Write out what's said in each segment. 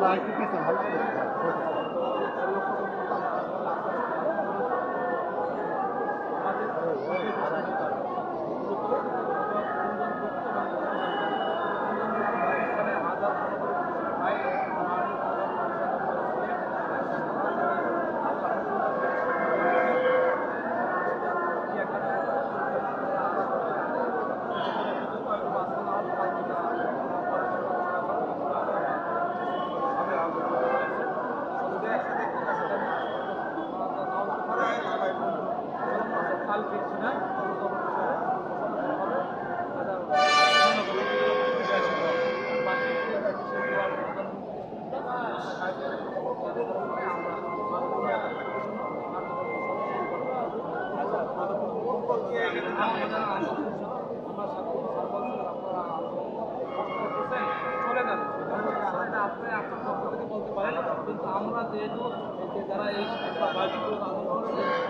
Market की संभाल আমরা যেহেতু যারা এই বাড়িগুলো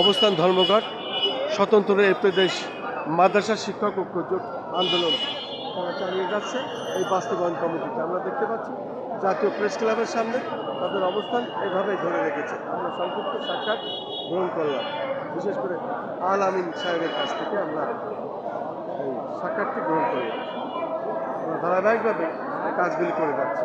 অবস্থান ধর্মঘট, স্বতন্ত্র এই প্রদেশ, মাদ্রাসা শিক্ষক ঐক্য জোট আন্দোলন তারা চালিয়ে যাচ্ছে। এই বাস্তবায়ন কমিটিতে আমরা দেখতে পাচ্ছি, জাতীয় প্রেস ক্লাবের সামনে তাদের অবস্থান এভাবেই ধরে রেখেছে। আমরা সংক্ষিপ্ত সাক্ষাৎ গ্রহণ করলাম। বিশেষ করে আল আমিন সাহেবের কাছ থেকে আমরা এই সাক্ষাৎটি গ্রহণ আমরা ধারাবাহিকভাবে কাজগুলি করে যাচ্ছি।